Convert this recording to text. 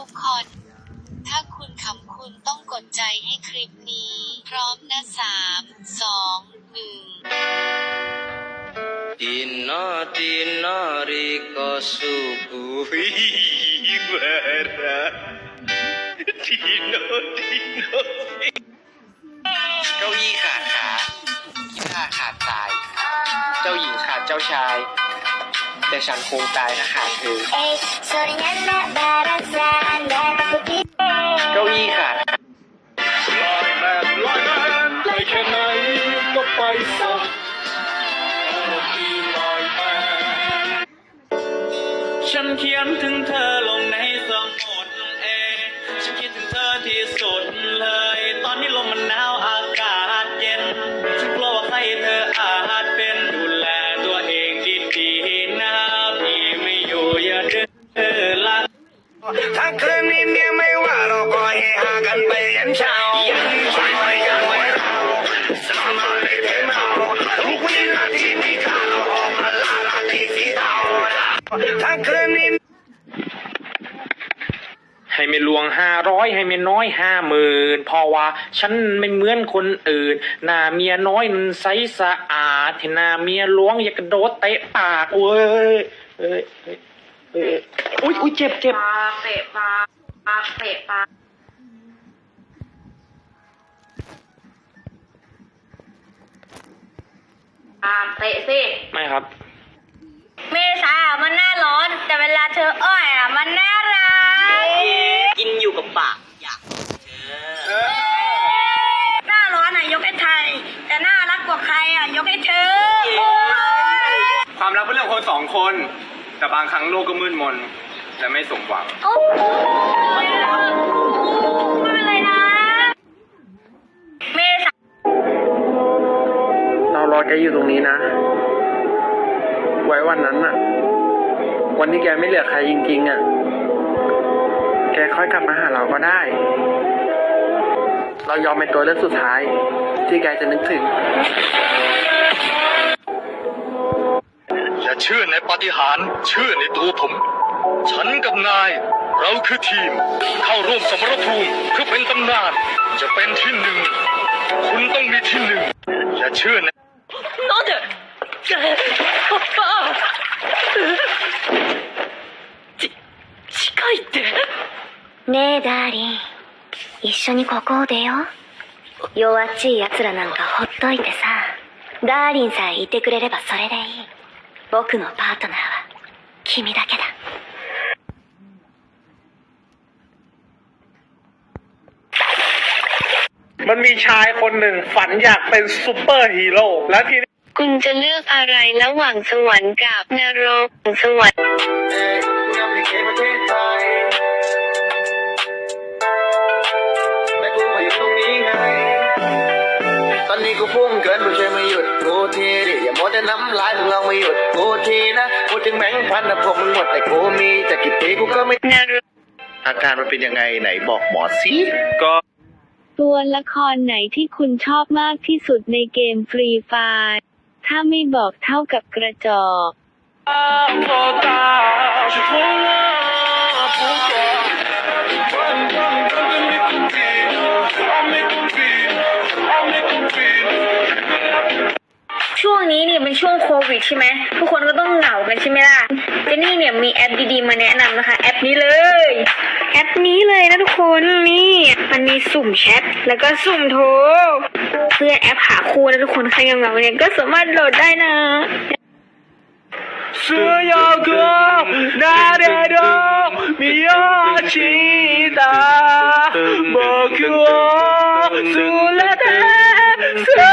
ทุกคน ถ้าคุณขำคุณต้องกดใจให้คลิปนี้ พร้อมนะสามสองหนึ่ง Dino dino riko subuhi bara Dino dino เก้าอี้ขาดขากีตาขาดสาย เจ้าหญิงขาดเจ้าชาย แต่ฉันคงตายถ้าขาดเธอ Ey, soñando barazando อยแบบฉันเขียนถึงเธอลงในสมุดเองฉันคิดถึงเธอที่สุดเลย ตอนนี้ลมมันหนาวอากาศเย็น ฉันกลัวว่าให้เธออาจเป็นดูแลตัวเองดีๆนะพี่ไม่อยู่อย่าดื้อละถ้าคืนนี้ ให้ไม่ลวงห้าร้อยให้ไม่น้อยห้าหมื่นเพราะว่าฉันไม่เหมือนคนอื่น หน้าเมียน้อยนั้นใสสะอาดที่หน้าเมียหลวงอยากกระโดดเตะปากเว้ยเอ้ยเอ้ยเอ้ยอุ้ยอุ้ยเจ็บเจ็บปากเตะปากปากเตะปากปากเตะสิไม่ครับ เมษามันหน้า ออ้อยอะมันน่ารักกินอยู่กับปากอยากเจอหน้าร้อนอะยกให้ไทย แต่น่ารักกว่าใครอะยกให้เธอ ความรักเป็นเรื่องของคนสองคน แต่บางครั้งโลกก็มืดมนและไม่สมหวัง โอ้ยไม่เป็นไรนะ เมษาเรารอแกอยู่ตรงนี้นะ ไว้วันนั้นน่ะ วันที่แกไม่เหลือใครจริงๆอะ แกค่อยกลับมาหาเราก็ได้ เรายอมเป็นตัวเลือกสุดท้าย ที่แกจะนึกถึง อย่าเชื่อในปาฏิหาริย์เชื่อในตัวผม ฉันกับนาย เราคือทีม เข้าร่วมสมรภูมิเพื่อเป็นตำนาน จะเป็นที่หนึ่ง คุณต้องมีที่หนึ่ง อย่าเชื่อใน ねえダーリン一緒にここを出よう弱っちい奴らなんかほっといてさダーリンさえいてくれればそれでいい僕のパートナーは君だけだ มันมีชายคนหนึ่งฝันอยากเป็นซูเปอร์ฮีโร่และทีนี้ คุณจะเลือกอะไรระหว่างสวรรค์กับนรกสวรรค์ ทีดิอย่ามัวแต่น้ำลายมึงลองไม่หยุดกูทีนะพูดถึงแบงค์พันนะผมมึงหมดแต่กูมีจะกี่ปีกูก็ไม่นรกอาการมันเป็นยังไงไหนบอกหมอสิก็ตัวละครไหนที่คุณชอบมากที่สุดในเกมฟรีไฟร์ถ้าไม่บอกเท่ากับกระจอก ในช่วงโควิดใช่ไหมทุกคนก็ต้องเหงากันใช่ไหมล่ะเจนนี่เนี่ยมีแอปดีๆมาแนะนำนะคะ แอปนี้เลย แอปนี้เลยนะทุกคนนี่มันมีสุ่มแชทแล้วก็สุ่มโทรเพื่อแอปหาคู่นะทุกคนใครเหงาๆเนี่ยก็สามารถโหลดได้นะ所有歌，哪里都没有其他，不给我除了他。